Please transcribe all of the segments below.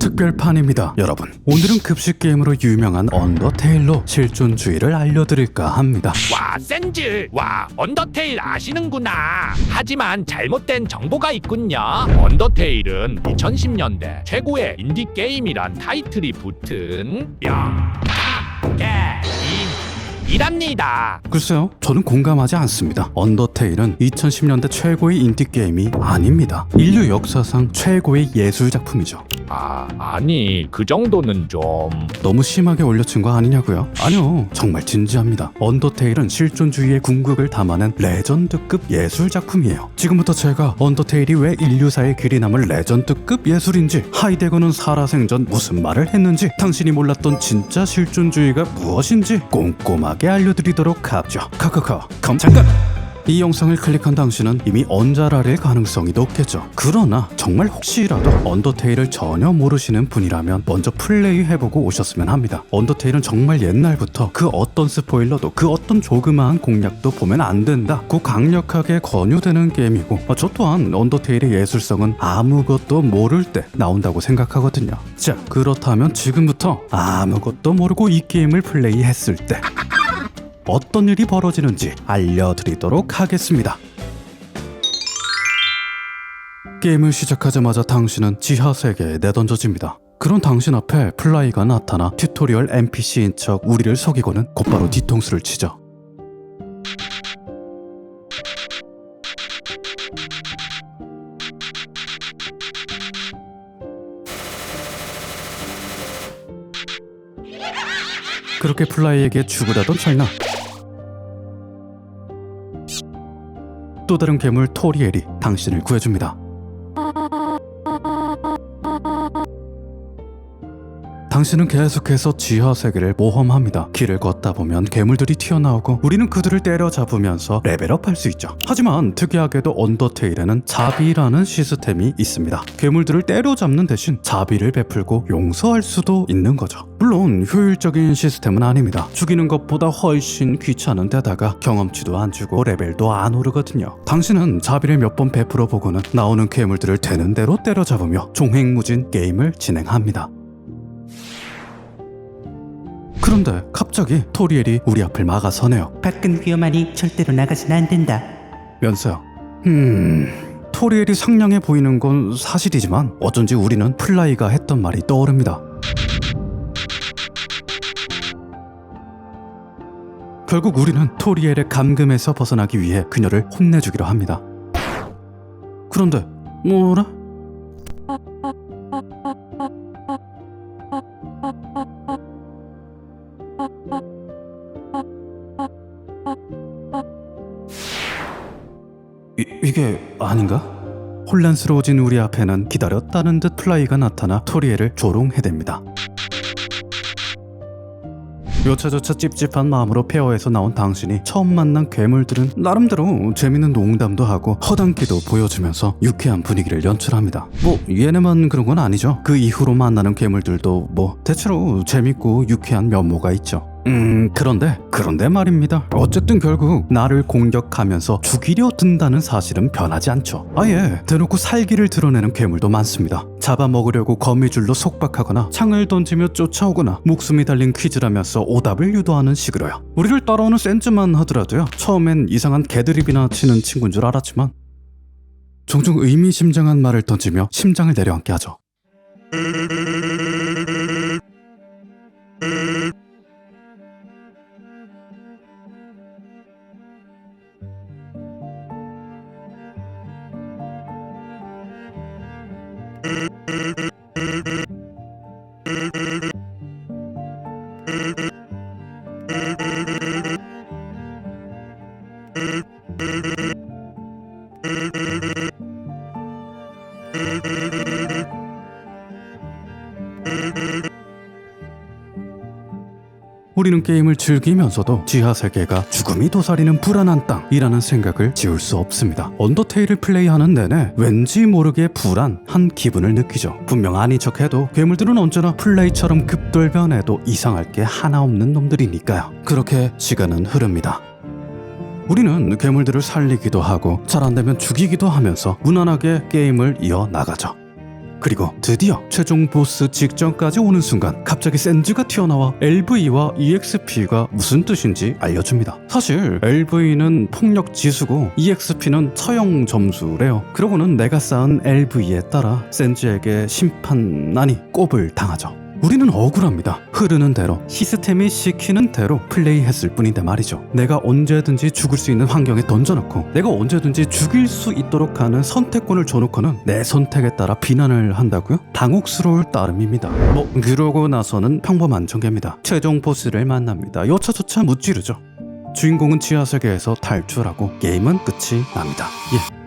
특별판입니다, 여러분. 오늘은 급식 게임으로 유명한 언더테일로 실존주의를 알려드릴까 합니다. 와 센즈 와 언더테일 아시는구나 하지만 잘못된 정보가 있군요 언더테일은 2010년대 최고의 인디 게임이란 타이틀이 붙은 명게임이랍니다 글쎄요, 저는 공감하지 않습니다. 언더테일은 2010년대 최고의 인디 게임이 아닙니다. 인류 역사상 최고의 예술 작품이죠. 아 아니 그 정도는 좀 너무 심하게 올려친 거 아니냐고요? 아니요, 정말 진지합니다. 언더테일은 실존주의의 궁극을 담아낸 레전드급 예술 작품이에요. 지금부터 제가 언더테일이 왜 인류사의 길이 남을 레전드급 예술인지, 하이데거는 살아생전 무슨 말을 했는지, 당신이 몰랐던 진짜 실존주의가 무엇인지 꼼꼼하게 알려드리도록 하죠. 카카카, 컴 잠깐. 이 영상을 클릭한 당신은 이미 언자라릴 가능성이 높겠죠. 그러나 정말 혹시라도 언더테일을 전혀 모르시는 분이라면 먼저 플레이 해보고 오셨으면 합니다. 언더테일은 정말 옛날부터 그 어떤 스포일러도 그 어떤 조그마한 공략도 보면 안 된다 고 강력하게 권유되는 게임이고 어, 저 또한 언더테일의 예술성은 아무것도 모를 때 나온다고 생각하거든요. 자 그렇다면 지금부터 아무것도 모르고 이 게임을 플레이했을 때 어떤 일이 벌어지는지 알려드리도록 하겠습니다. 게임을 시작하자마자 당신은 지하 세계에 내던져집니다. 그런 당신 앞에 플라이가 나타나 튜토리얼 NPC인 척 우리를 속이고는 곧바로 뒤통수를 치죠. 그렇게 플라이에게 죽으라던 찰나 또 다른 괴물 토리엘이 당신을 구해줍니다. 당신은 계속해서 지하 세계를 모험합니다. 길을 걷다 보면 괴물들이 튀어나오고 우리는 그들을 때려잡으면서 레벨업할 수 있죠. 하지만 특이하게도 언더테일에는 자비라는 시스템이 있습니다. 괴물들을 때려잡는 대신 자비를 베풀고 용서할 수도 있는 거죠. 물론 효율적인 시스템은 아닙니다. 죽이는 것보다 훨씬 귀찮은 데다가 경험치도 안 주고 레벨도 안 오르거든요. 당신은 자비를 몇 번 베풀어 보고는 나오는 괴물들을 되는 대로 때려잡으며 종횡무진 게임을 진행합니다. 그런데 갑자기 토리엘이 우리 앞을 막아서네요. 밖은 위험하니 절대로 나가선 안 된다. 면서요. 음... 토리엘이 상냥해 보이는 건 사실이지만 어쩐지 우리는 플라이가 했던 말이 떠오릅니다. 결국 우리는 토리엘의 감금에서 벗어나기 위해 그녀를 혼내주기로 합니다. 그런데 뭐라? 아닌가? 혼란스러워진 우리 앞에는 기다렸다는 듯 플라이가 나타나 토리엘을 조롱해댑니다. 요차조차 찝찝한 마음으로 페어에서 나온 당신이 처음 만난 괴물들은 나름대로 재밌는 농담도 하고 허당기도 보여주면서 유쾌한 분위기를 연출합니다. 뭐 얘네만 그런 건 아니죠. 그 이후로 만나는 괴물들도 뭐 대체로 재밌고 유쾌한 면모가 있죠. 음 그런데 그런데 말입니다. 어쨌든 결국 나를 공격하면서 죽이려 든다는 사실은 변하지 않죠. 아예 대놓고 살기를 드러내는 괴물도 많습니다. 잡아먹으려고 거미줄로 속박하거나 창을 던지며 쫓아오거나 목숨이 달린 퀴즈라면서 오답을 유도하는 식으로요. 우리를 따라오는 센즈만 하더라도요. 처음엔 이상한 개드립이나 치는 친구인 줄 알았지만 종종 의미심장한 말을 던지며 심장을 내려앉게 하죠 게임을 즐기면서도 지하 세계가 죽음이 도사리는 불안한 땅이라는 생각을 지울 수 없습니다. 언더테일을 플레이하는 내내 왠지 모르게 불안한 기분을 느끼죠. 분명 아닌 척해도 괴물들은 언제나 플레이처럼 급돌변해도 이상할 게 하나 없는 놈들이니까요. 그렇게 시간은 흐릅니다. 우리는 괴물들을 살리기도 하고 잘 안되면 죽이기도 하면서 무난하게 게임을 이어 나가죠. 그리고 드디어 최종 보스 직전까지 오는 순간 갑자기 센즈가 튀어나와 LV와 EXP가 무슨 뜻인지 알려줍니다. 사실 LV는 폭력 지수고 EXP는 처형 점수래요. 그러고는 내가 쌓은 LV에 따라 센즈에게 심판 아니 꼽을 당하죠. 우리는 억울합니다. 흐르는 대로 시스템이 시키는 대로 플레이했을 뿐인데 말이죠. 내가 언제든지 죽을 수 있는 환경에 던져놓고 내가 언제든지 죽일 수 있도록 하는 선택권을 줘놓고는 내 선택에 따라 비난을 한다고요? 당혹스러울 따름입니다. 뭐 그러고 나서는 평범한 전개입니다. 최종 보스를 만납니다. 여차저차 무찌르죠. 주인공은 지하세계에서 탈출하고 게임은 끝이 납니다. 예.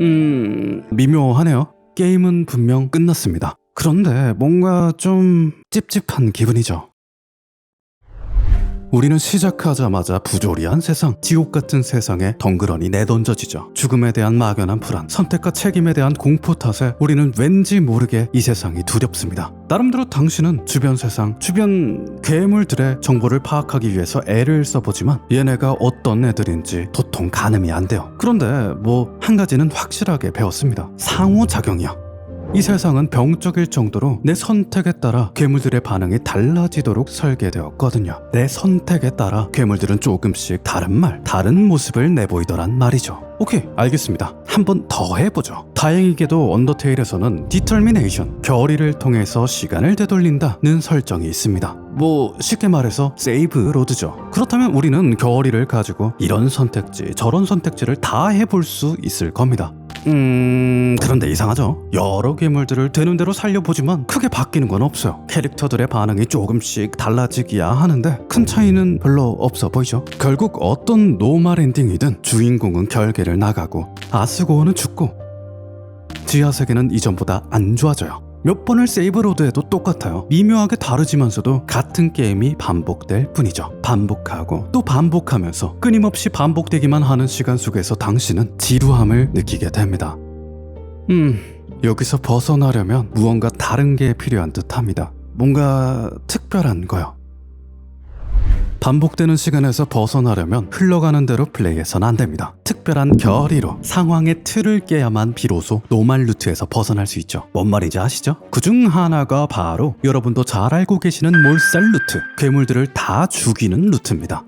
음 미묘하네요. 게임은 분명 끝났습니다. 그런데 뭔가 좀 찝찝한 기분이죠. 우리는 시작하자마자 부조리한 세상, 지옥 같은 세상에 덩그러니 내던져지죠. 죽음에 대한 막연한 불안, 선택과 책임에 대한 공포 탓에 우리는 왠지 모르게 이 세상이 두렵습니다. 나름대로 당신은 주변 세상, 주변 괴물들의 정보를 파악하기 위해서 애를 써보지만 얘네가 어떤 애들인지 도통 가늠이 안 돼요. 그런데 뭐 한 가지는 확실하게 배웠습니다. 상호작용이요. 이 세상은 병적일 정도로 내 선택에 따라 괴물들의 반응이 달라지도록 설계되었거든요. 내 선택에 따라 괴물들은 조금씩 다른 말, 다른 모습을 내보이더란 말이죠. 오케이, 알겠습니다. 한 번 더 해보죠. 다행히게도 언더테일에서는 디터미네이션, 결의를 통해서 시간을 되돌린다는 설정이 있습니다. 뭐 쉽게 말해서 세이브 로드죠. 그렇다면 우리는 결의를 가지고 이런 선택지, 저런 선택지를 다 해볼 수 있을 겁니다. 음... 그런데 이상하죠? 여러 괴물들을 되는 대로 살려보지만 크게 바뀌는 건 없어요. 캐릭터들의 반응이 조금씩 달라지기야 하는데 큰 차이는 별로 없어 보이죠? 결국 어떤 노말 엔딩이든 주인공은 결계를 나가고 아스고어는 죽고 지하 세계는 이전보다 안 좋아져요. 몇 번을 세이브 로드 해도 똑같아요. 미묘하게 다르지만서도 같은 게임이 반복될 뿐이죠. 반복하고 또 반복하면서 끊임없이 반복되기만 하는 시간 속에서 당신은 지루함을 느끼게 됩니다. 음, 여기서 벗어나려면 무언가 다른 게 필요한 듯 합니다. 뭔가 특별한 거요. 반복되는 시간에서 벗어나려면 흘러가는 대로 플레이해선 안 됩니다. 특별한 결의로 상황의 틀을 깨야만 비로소 노말 루트에서 벗어날 수 있죠. 뭔 말인지 아시죠? 그중 하나가 바로 여러분도 잘 알고 계시는 몰살 루트, 괴물들을 다 죽이는 루트입니다.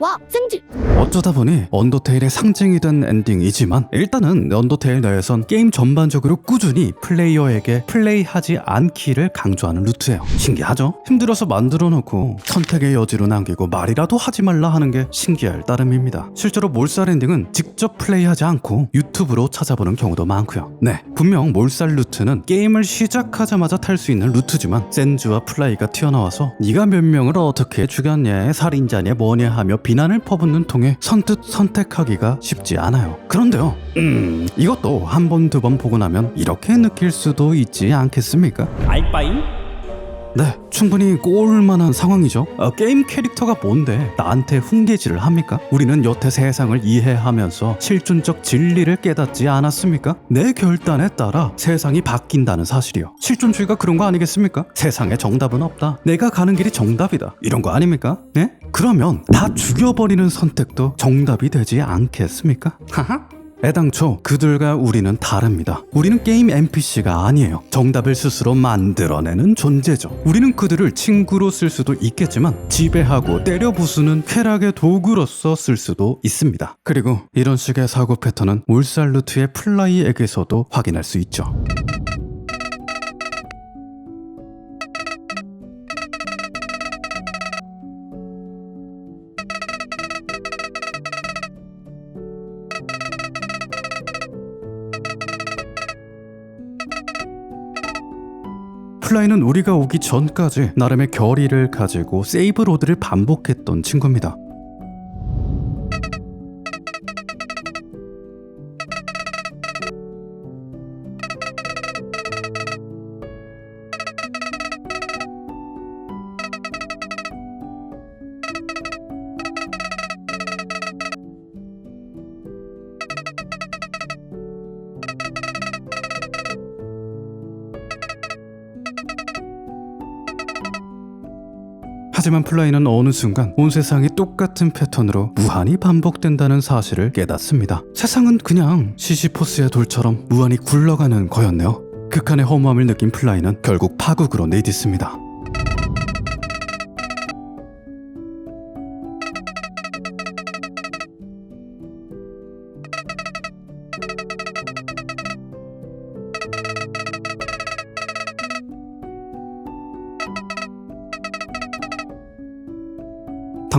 와, 생쥐! 어쩌다 보니 언더테일의 상징이 된 엔딩이지만 일단은 언더테일 내에선 게임 전반적으로 꾸준히 플레이어에게 플레이하지 않기를 강조하는 루트예요. 신기하죠? 힘들어서 만들어 놓고 선택의 여지로 남기고 말이라도 하지 말라 하는 게 신기할 따름입니다. 실제로 몰살 엔딩은 직접 플레이하지 않고 유튜브로 찾아보는 경우도 많고요. 네, 분명 몰살 루트는 게임을 시작하자마자 탈 수 있는 루트지만 센즈와 플라이가 튀어나와서 네가 몇 명을 어떻게 죽였냐, 살인자냐, 뭐냐 하며 비 난을 퍼붓는 통에 선뜻 선택하기가 쉽지 않아요. 그런데요, 음, 이것도 한 번, 두 번 보고 나면 이렇게 느낄 수도 있지 않겠습니까? 네, 충분히 꼬울 만한 상황이죠. 어, 게임 캐릭터가 뭔데 나한테 훈계질을 합니까? 우리는 여태 세상을 이해하면서 실존적 진리를 깨닫지 않았습니까? 내 결단에 따라 세상이 바뀐다는 사실이요. 실존주의가 그런 거 아니겠습니까? 세상에 정답은 없다. 내가 가는 길이 정답이다. 이런 거 아닙니까? 네? 그러면 다 죽여버리는 선택도 정답이 되지 않겠습니까? 하하. 애당초 그들과 우리는 다릅니다. 우리는 게임 NPC가 아니에요. 정답을 스스로 만들어내는 존재죠. 우리는 그들을 친구로 쓸 수도 있겠지만 지배하고 때려 부수는 쾌락의 도구로서 쓸 수도 있습니다. 그리고 이런 식의 사고 패턴은 울살루트의 플라이에게서도 확인할 수 있죠. 플라이는 우리가 오기 전까지 나름의 결의를 가지고 세이브 로드를 반복했던 친구입니다. 하지만 플라이는 어느 순간 온 세상이 똑같은 패턴으로 무한히 반복된다는 사실을 깨닫습니다. 세상은 그냥 시시포스의 돌처럼 무한히 굴러가는 거였네요. 극한의 허무함을 느낀 플라이는 결국 파국으로 내딛습니다.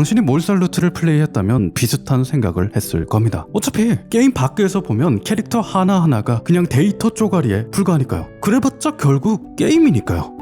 당신이 몰살 루트를 플레이했다면 비슷한 생각을 했을 겁니다. 어차피 게임 밖에서 보면 캐릭터 하나하나가 그냥 데이터 쪼가리에 불과하니까요. 그래봤자 결국 게임이니까요.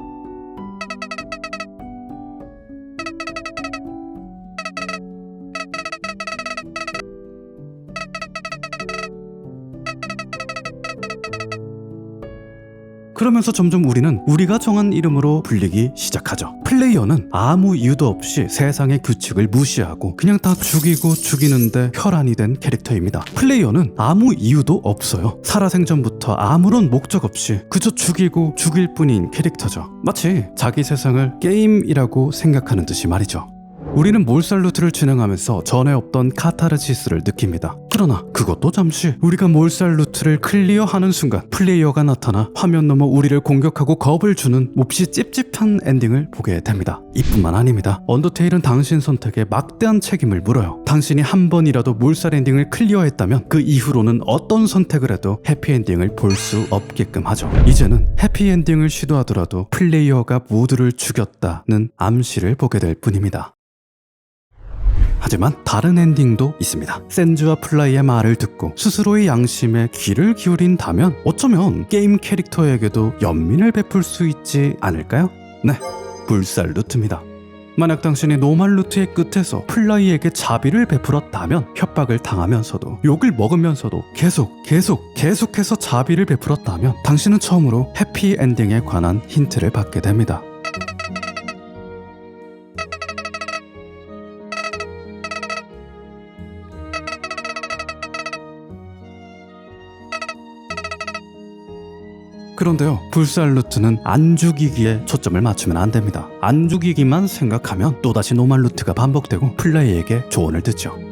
그러면서 점점 우리는 우리가 정한 이름으로 불리기 시작하죠. 플레이어는 아무 이유도 없이 세상의 규칙을 무시하고 그냥 다 죽이고 죽이는데 혈안이 된 캐릭터입니다. 플레이어는 아무 이유도 없어요. 살아생전부터 아무런 목적 없이 그저 죽이고 죽일 뿐인 캐릭터죠. 마치 자기 세상을 게임이라고 생각하는 듯이 말이죠. 우리는 몰살루트를 진행하면서 전에 없던 카타르시스를 느낍니다. 그러나 그것도 잠시 우리가 몰살루트를 클리어하는 순간 플레이어가 나타나 화면 너머 우리를 공격하고 겁을 주는 몹시 찝찝한 엔딩을 보게 됩니다. 이뿐만 아닙니다. 언더테일은 당신 선택에 막대한 책임을 물어요. 당신이 한 번이라도 몰살 엔딩을 클리어했다면 그 이후로는 어떤 선택을 해도 해피엔딩을 볼 수 없게끔 하죠. 이제는 해피엔딩을 시도하더라도 플레이어가 모두를 죽였다는 암시를 보게 될 뿐입니다. 하지만 다른 엔딩도 있습니다. 센즈와 플라이의 말을 듣고 스스로의 양심에 귀를 기울인다면 어쩌면 게임 캐릭터에게도 연민을 베풀 수 있지 않을까요? 네, 불살 루트입니다. 만약 당신이 노말 루트의 끝에서 플라이에게 자비를 베풀었다면 협박을 당하면서도 욕을 먹으면서도 계속 계속 계속해서 자비를 베풀었다면 당신은 처음으로 해피 엔딩에 관한 힌트를 받게 됩니다. 그런데요, 불살 루트는 안 죽이기에 초점을 맞추면 안 됩니다. 안 죽이기만 생각하면 또다시 노말 루트가 반복되고 플레이에게 조언을 듣죠.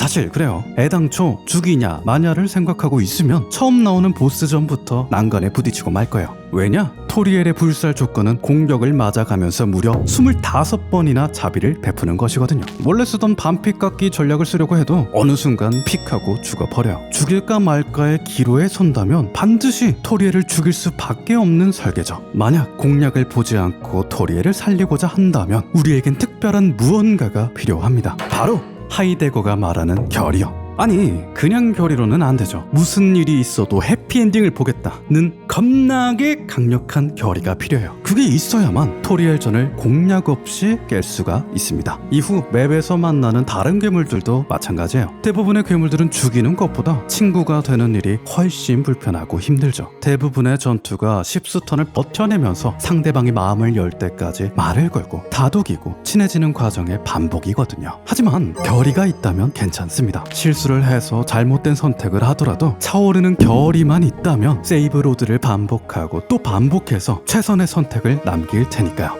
사실 그래요. 애당초 죽이냐 마냐를 생각하고 있으면 처음 나오는 보스전부터 난간에 부딪히고 말 거예요. 왜냐? 토리엘의 불살 조건은 공격을 맞아가면서 무려 25번이나 자비를 베푸는 것이거든요. 원래 쓰던 반픽 깎기 전략을 쓰려고 해도 어느 순간 픽하고 죽어버려요. 죽일까 말까의 기로에 선다면 반드시 토리엘을 죽일 수밖에 없는 설계죠. 만약 공략을 보지 않고 토리엘을 살리고자 한다면 우리에겐 특별한 무언가가 필요합니다. 바로 하이데거가 말하는 결이요. 아니 그냥 결의로는 안 되죠. 무슨 일이 있어도 해피엔딩을 보겠다는 겁나게 강력한 결의가 필요해요. 그게 있어야만 토리엘전을 공략 없이 깰 수가 있습니다. 이후 맵에서 만나는 다른 괴물들도 마찬가지예요. 대부분의 괴물들은 죽이는 것보다 친구가 되는 일이 훨씬 불편하고 힘들죠. 대부분의 전투가 10수턴을 버텨내면서 상대방이 마음을 열 때까지 말을 걸고 다독이고 친해지는 과정의 반복이거든요. 하지만 결의가 있다면 괜찮습니다. 실수 를 해서 잘못된 선택을 하더라도 차오르는 결의만 있다면 세이브 로드를 반복하고 또 반복해서 최선의 선택을 남길 테니까요.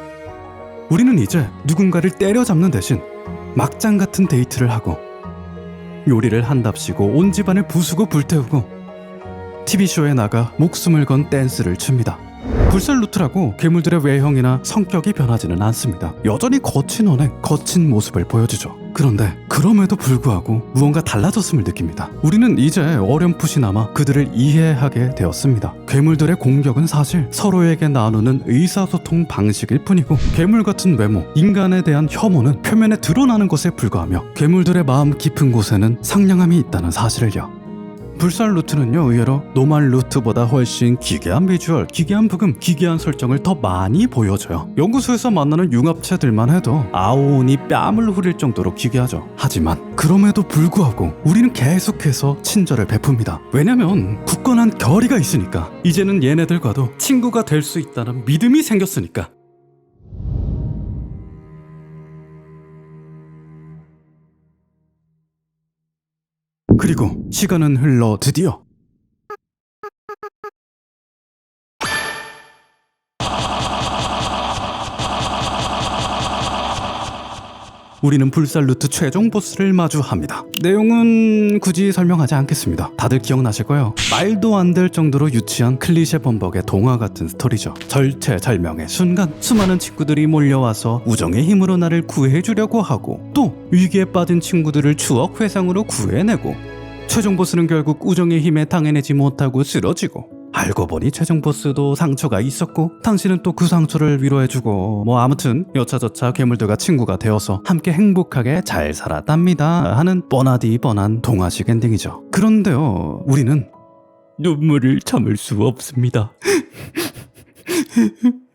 우리는 이제 누군가를 때려잡는 대신 막장 같은 데이트를 하고 요리를 한답시고 온 집안을 부수고 불태우고 TV쇼에 나가 목숨을 건 댄스를 춥니다. 불살 루트라고 괴물들의 외형이나 성격이 변하지는 않습니다. 여전히 거친 언행, 거친 모습을 보여주죠. 그런데 그럼에도 불구하고 무언가 달라졌음을 느낍니다. 우리는 이제 어렴풋이나마 그들을 이해하게 되었습니다. 괴물들의 공격은 사실 서로에게 나누는 의사소통 방식일 뿐이고 괴물 같은 외모, 인간에 대한 혐오는 표면에 드러나는 것에 불과하며 괴물들의 마음 깊은 곳에는 상냥함이 있다는 사실을요. 불살 루트는요 의외로 노말 루트보다 훨씬 기괴한 비주얼, 기괴한 부금, 기괴한 설정을 더 많이 보여줘요. 연구소에서 만나는 융합체들만 해도 아오온이 뺨을 후릴 정도로 기괴하죠. 하지만 그럼에도 불구하고 우리는 계속해서 친절을 베풉니다. 왜냐면 굳건한 결의가 있으니까 이제는 얘네들과도 친구가 될 수 있다는 믿음이 생겼으니까. 그리고 시간은 흘러 드디어 우리는 불살루트 최종 보스를 마주합니다. 내용은 굳이 설명하지 않겠습니다. 다들 기억나실 거예요. 말도 안 될 정도로 유치한 클리셰 범벅의 동화 같은 스토리죠. 절체절명의 순간 수많은 친구들이 몰려와서 우정의 힘으로 나를 구해주려고 하고 또 위기에 빠진 친구들을 추억 회상으로 구해내고 최종 보스는 결국 우정의 힘에 당해내지 못하고 쓰러지고 알고 보니 최종 보스도 상처가 있었고 당신은 또 그 상처를 위로해주고 뭐 아무튼 여차저차 괴물들과 친구가 되어서 함께 행복하게 잘 살았답니다 하는 뻔하디 뻔한 동화식 엔딩이죠. 그런데요 우리는 눈물을 참을 수 없습니다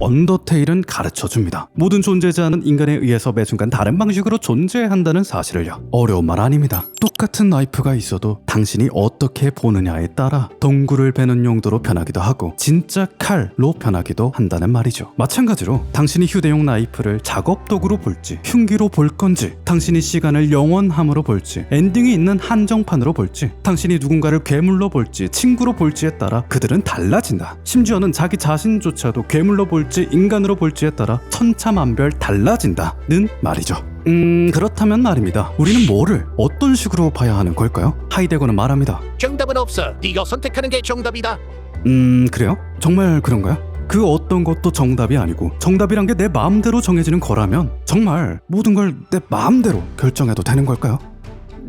언더테일은 가르쳐 줍니다. 모든 존재자는 인간에 의해서 매 순간 다른 방식으로 존재한다는 사실을요. 어려운 말 아닙니다. 똑같은 나이프가 있어도 당신이 어떻게 보느냐에 따라 동굴을 베는 용도로 변하기도 하고 진짜 칼로 변하기도 한다는 말이죠. 마찬가지로 당신이 휴대용 나이프를 작업 도구로 볼지 흉기로 볼 건지 당신이 시간을 영원함으로 볼지 엔딩이 있는 한정판으로 볼지 당신이 누군가를 괴물로 볼지 친구로 볼지에 따라 그들은 달라진다. 심지어는 자기 자신조차도 괴물로 볼지 인간으로 볼지에 따라 천차만별 달라진다는 말이죠. 음 그렇다면 말입니다. 우리는 뭐를 어떤 식으로 봐야 하는 걸까요? 하이데거는 말합니다. 정답은 없어. 네가 선택하는 게 정답이다. 음 그래요? 정말 그런가요? 그 어떤 것도 정답이 아니고 정답이란 게 내 마음대로 정해지는 거라면 정말 모든 걸 내 마음대로 결정해도 되는 걸까요?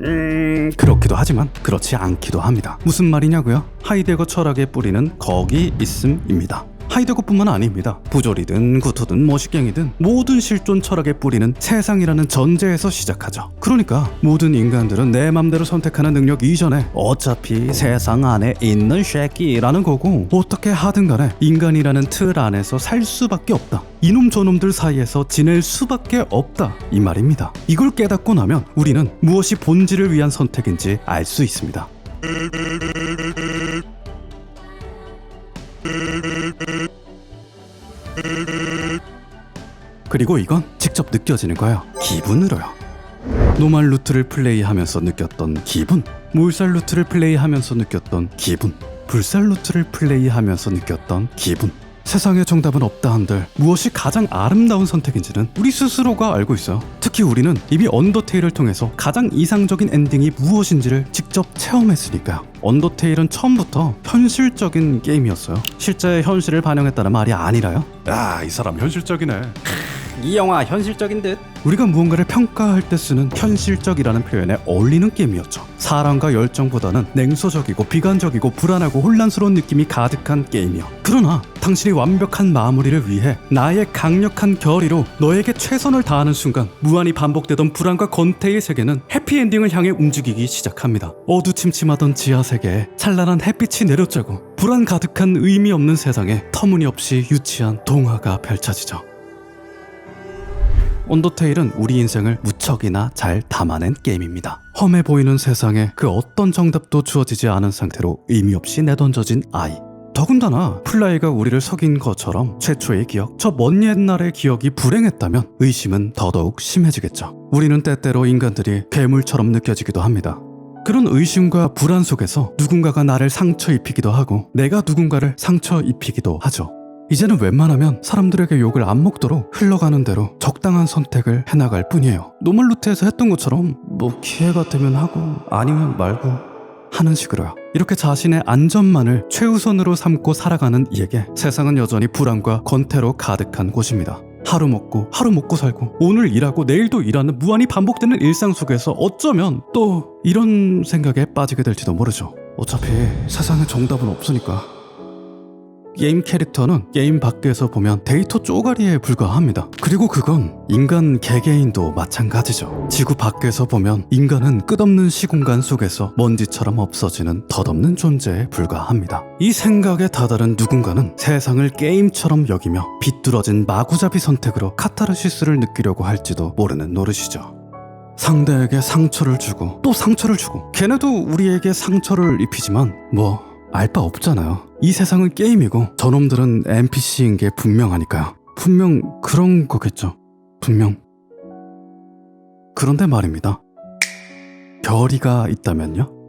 음 그렇기도 하지만 그렇지 않기도 합니다. 무슨 말이냐고요? 하이데거 철학의 뿌리는 거기 있음입니다. 하이데거뿐만 아닙니다. 부조리든 구토든 머시갱이든 모든 실존 철학의 뿌리는 세상이라는 전제에서 시작하죠. 그러니까 모든 인간들은 내 맘대로 선택하는 능력 이전에 어차피 세상 안에 있는 쉐끼라는 거고 어떻게 하든 간에 인간이라는 틀 안에서 살 수밖에 없다. 이놈 저놈들 사이에서 지낼 수밖에 없다. 이 말입니다. 이걸 깨닫고 나면 우리는 무엇이 본질을 위한 선택인지 알 수 있습니다. 그리고 이건 직접 느껴지는 거예요. 기분으로요. 노말 루트를 플레이하면서 느꼈던 기분, 몰살 루트를 플레이하면서 느꼈던 기분, 불살 루트를 플레이하면서 느꼈던 기분. 세상에 정답은 없다 한들 무엇이 가장 아름다운 선택인지는 우리 스스로가 알고 있어요. 특히 우리는 이미 언더테일을 통해서 가장 이상적인 엔딩이 무엇인지를 직접 체험했으니까요. 언더테일은 처음부터 현실적인 게임이었어요. 실제 현실을 반영했다는 말이 아니라요. 야, 이 사람 현실적이네. 이 영화 현실적인 듯. 우리가 무언가를 평가할 때 쓰는 현실적이라는 표현에 어울리는 게임이었죠. 사랑과 열정보다는 냉소적이고 비관적이고 불안하고 혼란스러운 느낌이 가득한 게임이요. 그러나 당신이 완벽한 마무리를 위해 나의 강력한 결의로 너에게 최선을 다하는 순간 무한히 반복되던 불안과 권태의 세계는 해피엔딩을 향해 움직이기 시작합니다. 어두침침하던 지하 세계에 찬란한 햇빛이 내려쬐고 불안 가득한 의미 없는 세상에 터무니없이 유치한 동화가 펼쳐지죠. 언더테일은 우리 인생을 무척이나 잘 담아낸 게임입니다. 험해 보이는 세상에 그 어떤 정답도 주어지지 않은 상태로 의미 없이 내던져진 아이. 더군다나 플라이가 우리를 속인 것처럼 최초의 기억, 저 먼 옛날의 기억이 불행했다면 의심은 더더욱 심해지겠죠. 우리는 때때로 인간들이 괴물처럼 느껴지기도 합니다. 그런 의심과 불안 속에서 누군가가 나를 상처 입히기도 하고 내가 누군가를 상처 입히기도 하죠. 이제는 웬만하면 사람들에게 욕을 안 먹도록 흘러가는 대로 적당한 선택을 해나갈 뿐이에요. 노멀 루트에서 했던 것처럼 뭐 기회가 되면 하고 아니면 말고 하는 식으로요. 이렇게 자신의 안전만을 최우선으로 삼고 살아가는 이에게 세상은 여전히 불안과 권태로 가득한 곳입니다. 하루 먹고 하루 먹고 살고 오늘 일하고 내일도 일하는 무한히 반복되는 일상 속에서 어쩌면 또 이런 생각에 빠지게 될지도 모르죠. 어차피 세상에 정답은 없으니까 게임 캐릭터는 게임 밖에서 보면 데이터 쪼가리에 불과합니다. 그리고 그건 인간 개개인도 마찬가지죠. 지구 밖에서 보면 인간은 끝없는 시공간 속에서 먼지처럼 없어지는 덧없는 존재에 불과합니다. 이 생각에 다다른 누군가는 세상을 게임처럼 여기며 비뚤어진 마구잡이 선택으로 카타르시스를 느끼려고 할지도 모르는 노릇이죠. 상대에게 상처를 주고 또 상처를 주고 걔네도 우리에게 상처를 입히지만 뭐 알 바 없잖아요. 이 세상은 게임이고 저놈들은 NPC인 게 분명하니까요. 분명 그런 거겠죠. 분명. 그런데 말입니다. 결의가 있다면요?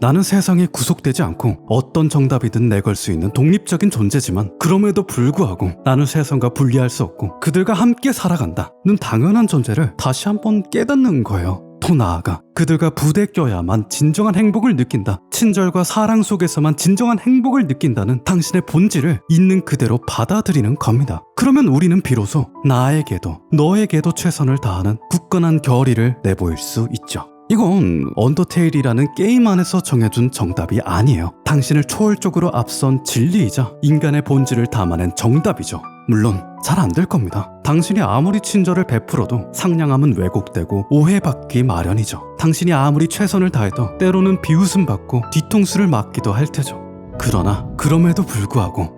나는 세상에 구속되지 않고 어떤 정답이든 내걸 수 있는 독립적인 존재지만 그럼에도 불구하고 나는 세상과 분리할 수 없고 그들과 함께 살아간다 는 당연한 존재를 다시 한번 깨닫는 거예요. 더 나아가 그들과 부대 껴야만 진정한 행복을 느낀다. 친절과 사랑 속에서만 진정한 행복을 느낀다는 당신의 본질을 있는 그대로 받아들이는 겁니다. 그러면 우리는 비로소 나에게도 너에게도 최선을 다하는 굳건한 결의를 내보일 수 있죠. 이건 언더테일이라는 게임 안에서 정해준 정답이 아니에요. 당신을 초월적으로 앞선 진리이자 인간의 본질을 담아낸 정답이죠. 물론 잘 안 될 겁니다. 당신이 아무리 친절을 베풀어도 상냥함은 왜곡되고 오해받기 마련이죠. 당신이 아무리 최선을 다해도 때로는 비웃음 받고 뒤통수를 맞기도 할 테죠. 그러나 그럼에도 불구하고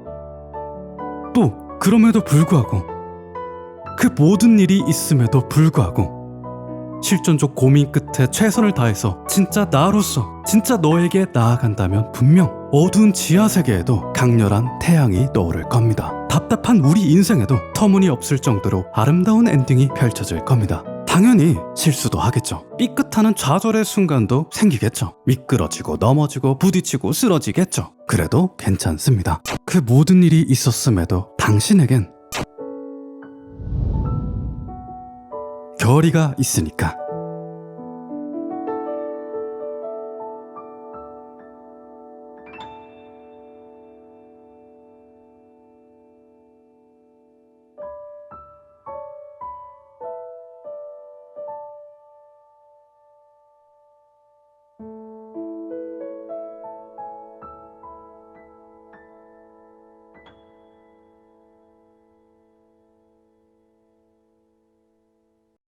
또 그럼에도 불구하고 그 모든 일이 있음에도 불구하고 실존적 고민 끝에 최선을 다해서 진짜 나로서 진짜 너에게 나아간다면 분명 어두운 지하 세계에도 강렬한 태양이 떠오를 겁니다. 답답한 우리 인생에도 터무니없을 정도로 아름다운 엔딩이 펼쳐질 겁니다. 당연히 실수도 하겠죠. 삐끗하는 좌절의 순간도 생기겠죠. 미끄러지고 넘어지고 부딪히고 쓰러지겠죠. 그래도 괜찮습니다. 그 모든 일이 있었음에도 당신에겐 결의가 있으니까